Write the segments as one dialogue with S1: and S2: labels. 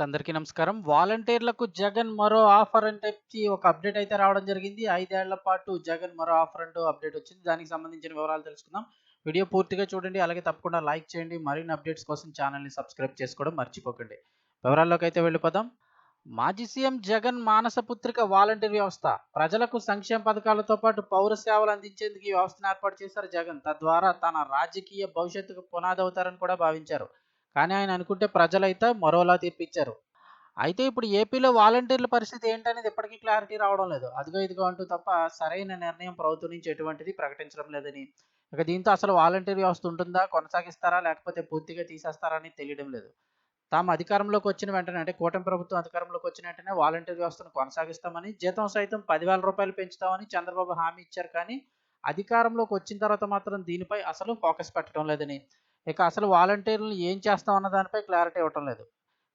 S1: అందరికీ నమస్కారం. వాలంటీర్లకు జగన్ మరో ఆఫర్ అని చెప్పి ఒక అప్డేట్ అయితే రావడం జరిగింది. ఐదేళ్ళ పాటు జగన్ మరో ఆఫర్ అంటూ అప్డేట్ వచ్చింది. దానికి సంబంధించిన వివరాలు తెలుసుకుందాం. వీడియో పూర్తిగా చూడండి. అలాగే తప్పకుండా లైక్ చేయండి. మరిన్ని అప్డేట్స్ కోసం ఛానల్‌ని సబ్స్క్రైబ్ చేసుకోవడం మర్చిపోకండి. వివరాల్లోకి అయితే వెళ్ళిపోదాం. మాజీ సీఎం జగన్ మానస పుత్రిక వాలంటీర్ వ్యవస్థ. ప్రజలకు సంక్షేమ పథకాలతో పాటు పౌర సేవలు అందించేందుకు ఈ వ్యవస్థను ఏర్పాటు చేశారు జగన్. తద్వారా తన రాజకీయ భవిష్యత్తుకు పునాది అవుతారని కూడా భావించారు. కానీ ఆయన అనుకుంటే ప్రజలైతే మరోలా తీర్పిచ్చారు. అయితే ఇప్పుడు ఏపీలో వాలంటీర్ల పరిస్థితి ఏంటనేది ఇప్పటికీ క్లారిటీ రావడం లేదు. అదిగో ఇదిగో అంటూ తప్ప సరైన నిర్ణయం ప్రభుత్వం నుంచి ఎటువంటిది ప్రకటించడం లేదని, ఇక దీంతో అసలు వాలంటీర్ వ్యవస్థ ఉంటుందా? కొనసాగిస్తారా? లేకపోతే పూర్తిగా తీసేస్తారా? అని తెలియడం లేదు. తాము అధికారంలోకి వచ్చిన వెంటనే అంటే కూటమి ప్రభుత్వం అధికారంలోకి వచ్చిన వెంటనే వాలంటీర్ వ్యవస్థను కొనసాగిస్తామని, జీతం సైతం పదివేల రూపాయలు పెంచుతామని చంద్రబాబు హామీ ఇచ్చారు కానీ, అధికారంలోకి వచ్చిన తర్వాత మాత్రం దీనిపై అసలు ఫోకస్ పెట్టడం లేదని, ఇక అసలు వాలంటీర్లను ఏం చేస్తామన్న దానిపై క్లారిటీ ఇవ్వటం లేదు.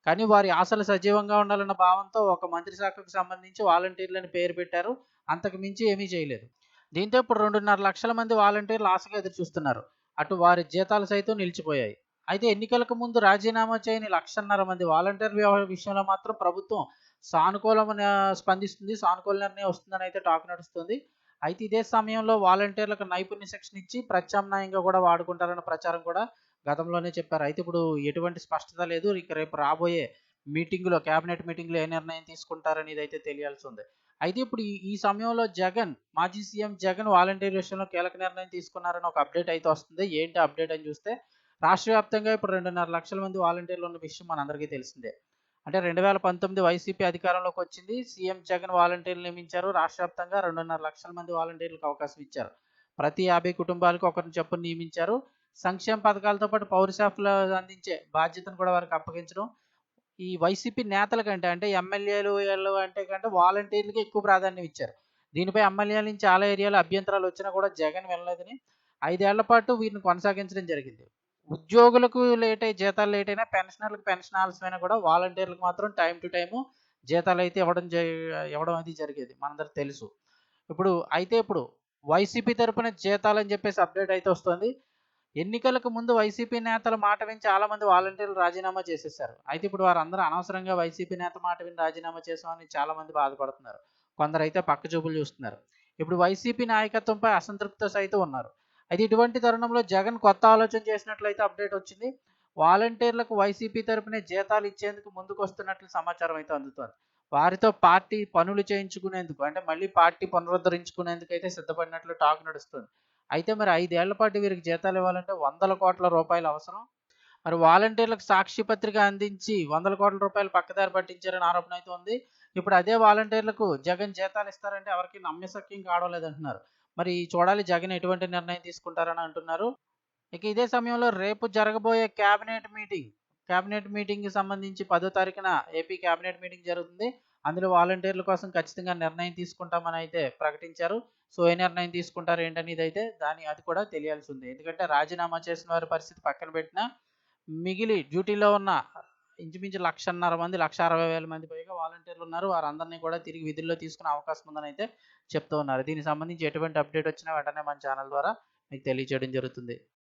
S1: కానీ వారి ఆశలు సజీవంగా ఉండాలన్న భావంతో ఒక మంత్రి శాఖకు సంబంధించి వాలంటీర్లని పేరు పెట్టారు. అంతకు మించి ఏమీ చేయలేదు. దీంతో ఇప్పుడు 2.5 లక్షల మంది వాలంటీర్లు ఆశగా ఎదురుచూస్తున్నారు. అటు వారి జీతాలు సైతం నిలిచిపోయాయి. అయితే ఎన్నికలకు ముందు రాజీనామా చేయని లక్షన్నర మంది వాలంటీర్ వ్యవహార విషయంలో మాత్రం ప్రభుత్వం సానుకూలం స్పందిస్తుంది. సానుకూల నిర్ణయం వస్తుందని అయితే టాక్ నడుస్తుంది. అయితే ఇదే సమయంలో వాలంటీర్లకు నైపుణ్య శిక్షణ ఇచ్చి ప్రత్యామ్నాయంగా కూడా వాడుకుంటారన్న ప్రచారం కూడా గతంలోనే చెప్పారు. అయితే ఇప్పుడు ఎటువంటి స్పష్టత లేదు. ఇక రేపు రాబోయే మీటింగ్‌లో కేబినెట్ మీటింగ్‌లో ఏ నిర్ణయం తీసుకుంటారనేది అయితే తెలియాల్సి ఉంది. అయితే ఇప్పుడు ఈ ఈ సమయంలో జగన్ మాజీ సీఎం జగన్ వాలంటీర్ విషయంలో కీలక నిర్ణయం తీసుకున్నారని ఒక అప్డేట్ అయితే వస్తుంది. ఏంటి అప్డేట్ అని చూస్తే రాష్ట్ర వ్యాప్తంగా ఇప్పుడు 2.5 లక్షల మంది వాలంటీర్లు ఉన్న విషయం మనందరికీ తెలిసిందే. అంటే 2019 వైసీపీ అధికారంలోకి వచ్చింది. సీఎం జగన్ వాలంటీర్లు నియమించారు. రాష్ట్ర వ్యాప్తంగా 2.5 లక్షల మంది వాలంటీర్లకు అవకాశం ఇచ్చారు. ప్రతి 50 కుటుంబాలకు ఒకరిని చొప్పున నియమించారు. సంక్షేమ పథకాలతో పాటు పౌర అందించే బాధ్యతను కూడా వారికి అప్పగించడం. ఈ వైసీపీ నేతల కంటే అంటే ఎమ్మెల్యేలు వీళ్ళు అంటే కంటే వాలంటీర్లకి ఎక్కువ ప్రాధాన్యం ఇచ్చారు. దీనిపై ఎమ్మెల్యేల నుంచి చాలా ఏరియాలో అభ్యంతరాలు వచ్చినా కూడా జగన్ వినలేదని ఐదేళ్ళ పాటు వీరిని కొనసాగించడం జరిగింది. ఉద్యోగులకు లేట్ అయ్యి జీతాలు లేట్ అయినా పెన్షనర్లకు పెన్షన్ ఆలస్యమైనా కూడా వాలంటీర్లకు మాత్రం టైం టు టైం జీతాలు అయితే ఇవ్వడం జ ఇవ్వడం అది జరిగేది. మనందరికి తెలుసు. ఇప్పుడు అయితే ఇప్పుడు వైసీపీ తరపున అని చెప్పేసి అప్డేట్ అయితే వస్తుంది. ఎన్నికలకు ముందు వైసీపీ నేతల మాట విని చాలా మంది వాలంటీర్లు రాజీనామా చేసేసారు. అయితే ఇప్పుడు వారందరూ అనవసరంగా వైసీపీ నేత మాట విని రాజీనామా చేశామని చాలా మంది బాధపడుతున్నారు. కొందరైతే పక్కచూపులు చూస్తున్నారు. ఇప్పుడు వైసీపీ నాయకత్వంపై అసంతృప్తితో సైతం ఉన్నారు. అయితే ఇటువంటి తరుణంలో జగన్ కొత్త ఆలోచన చేసినట్లయితే అప్డేట్ వచ్చింది. వాలంటీర్లకు వైసీపీ తరపునే జీతాలు ఇచ్చేందుకు ముందుకు వస్తున్నట్లు సమాచారం అయితే అందుతోంది. వారితో పార్టీ పనులు చేయించుకునేందుకు అంటే మళ్ళీ పార్టీ పునరుద్ధరించుకునేందుకు అయితే సిద్ధపడినట్లు టాక్ నడుస్తుంది. అయితే మరి ఐదేళ్ళ పాటు వీరికి జీతాలు ఇవ్వాలంటే వందల కోట్ల రూపాయలు అవసరం. మరి వాలంటీర్లకు సాక్షి పత్రిక అందించి వందల కోట్ల రూపాయలు పక్కదారి పట్టించారని ఆరోపణ అయితే ఉంది. ఇప్పుడు అదే వాలంటీర్లకు జగన్ జీతాలు ఇస్తారంటే ఎవరికి నమ్మశక్యం కావడం లేదంటున్నారు. మరి చూడాలి జగన్ ఎటువంటి నిర్ణయం తీసుకుంటారని అంటున్నారు. ఇక ఇదే సమయంలో రేపు జరగబోయే కేబినెట్ మీటింగ్ కేబినెట్ మీటింగ్‌కి సంబంధించి పదో తారీఖున ఏపీ కేబినెట్ మీటింగ్ జరుగుతుంది. అందులో వాలంటీర్ల కోసం ఖచ్చితంగా నిర్ణయం తీసుకుంటామని అయితే ప్రకటించారు. సో ఏ నిర్ణయం తీసుకుంటారు ఏంటనేది అయితే దాని అది కూడా తెలియాల్సి ఉంది. ఎందుకంటే రాజీనామా చేసిన వారి పరిస్థితి పక్కన పెట్టినా మిగిలి డ్యూటీలో ఉన్న ఇంచుమించు లక్షన్నర మంది, లక్ష అరవై వేల మంది పైగా వాలంటీర్లు ఉన్నారు. వారందరినీ కూడా తిరిగి విధుల్లో తీసుకునే అవకాశం ఉందని అయితే చెప్తూ ఉన్నారు. దీనికి సంబంధించి ఎటువంటి అప్డేట్ వచ్చినా వెంటనే మన ఛానల్ ద్వారా మీకు తెలియజేయడం జరుగుతుంది.